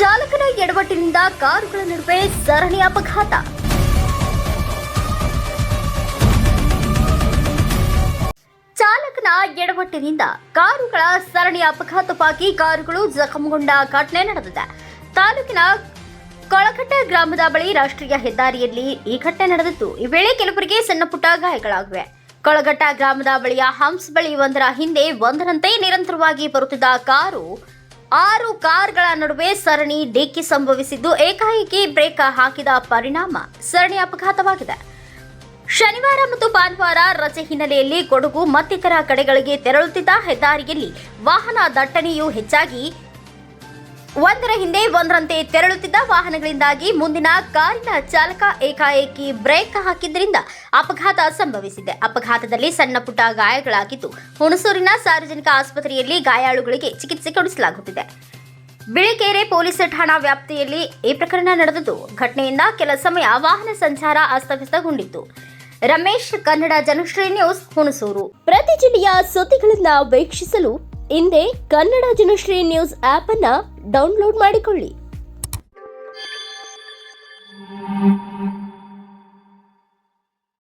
ಚಾಲಕನ ಎಡವಟ್ಟಿನಿಂದ ಕಾರುಗಳ ನಡುವೆ ಸರಣಿ ಅಪಘಾತ. ಚಾಲಕನ ಎಡವಟ್ಟಿನಿಂದ ಕಾರುಗಳ ಸರಣಿ ಅಪಘಾತವಾಗಿ ಕಾರುಗಳು ಜಖಂಗೊಂಡ ಘಟನೆ ನಡೆದಿದೆ. ತಾಲೂಕಿನ ಕೊಳಕಟ್ಟ ಗ್ರಾಮದ ಬಳಿ ರಾಷ್ಟ್ರೀಯ ಹೆದ್ದಾರಿಯಲ್ಲಿ ಈ ಘಟನೆ ನಡೆದಿತ್ತು ಈ ವೇಳೆ ಕೆಲವರಿಗೆ ಸಣ್ಣ ಪುಟ್ಟ ಗಾಯಗಳಾಗಿವೆ. ಕೊಳಗಟ್ಟ ಗ್ರಾಮದ ಬಳಿಯ ಹಂಸ್ ಬಳಿ ಒಂದರ ಹಿಂದೆ ಒಂದರಂತೆ ನಿರಂತರವಾಗಿ ಬರುತ್ತಿದ್ದ ಕಾರು ಆರು ಕಾರ್ಗಳ ನಡುವೆ ಸರಣಿ ಡಿಕ್ಕಿ ಸಂಭವಿಸಿದ್ದು, ಏಕಾಏಕಿ ಬ್ರೇಕ್ ಹಾಕಿದ ಪರಿಣಾಮ ಸರಣಿ ಅಪಘಾತವಾಗಿದೆ. ಶನಿವಾರ ಮತ್ತು ಭಾನುವಾರ ರಜೆ ಹಿನ್ನೆಲೆಯಲ್ಲಿ ಕೊಡಗು ಮತ್ತಿತರ ಕಡೆಗಳಿಗೆ ತೆರಳುತ್ತಿದ್ದ ಹೆದ್ದಾರಿಯಲ್ಲಿ ವಾಹನ ದಟ್ಟಣೆಯು ಹೆಚ್ಚಾಗಿ ಒಂದರ ಹಿಂದೆ ಒಂದರಂತೆ ತೆರಳುತ್ತಿದ್ದ ವಾಹನಗಳಿಂದಾಗಿ ಮುಂದಿನ ಕಾರಿನ ಚಾಲಕ ಏಕಾಏಕಿ ಬ್ರೇಕ್ ಹಾಕಿದ್ದರಿಂದ ಅಪಘಾತ ಸಂಭವಿಸಿದೆ. ಅಪಘಾತದಲ್ಲಿ ಸಣ್ಣ ಪುಟ್ಟ ಗಾಯಗಳಾಗಿದ್ದು ಹುಣಸೂರಿನ ಸಾರ್ವಜನಿಕ ಆಸ್ಪತ್ರೆಯಲ್ಲಿ ಗಾಯಾಳುಗಳಿಗೆ ಚಿಕಿತ್ಸೆ ಕೊಡಿಸಲಾಗುತ್ತಿದೆ. ಬಿಳಿಕೆರೆ ಪೊಲೀಸ್ ಠಾಣಾ ವ್ಯಾಪ್ತಿಯಲ್ಲಿ ಈ ಪ್ರಕರಣ ನಡೆದಿದ್ದು, ಘಟನೆಯಿಂದ ಕೆಲ ಸಮಯ ವಾಹನ ಸಂಚಾರ ಅಸ್ತವ್ಯಸ್ತಗೊಂಡಿತ್ತು. ರಮೇಶ್ ಕನ್ನಡ ಜನಶ್ರೀ ನ್ಯೂಸ್ ಹುಣಸೂರು. ಪ್ರತಿ ಜಿಲ್ಲೆಯ ಸುದ್ದಿಗಳನ್ನು ವೀಕ್ಷಿಸಲು ಹಿಂದೆ ಕನ್ನಡ ಜನಶ್ರೀ ನ್ಯೂಸ್ ಆಪ್ ಅನ್ನ ಡೌನ್ಲೋಡ್ ಮಾಡಿಕೊಳ್ಳಿ.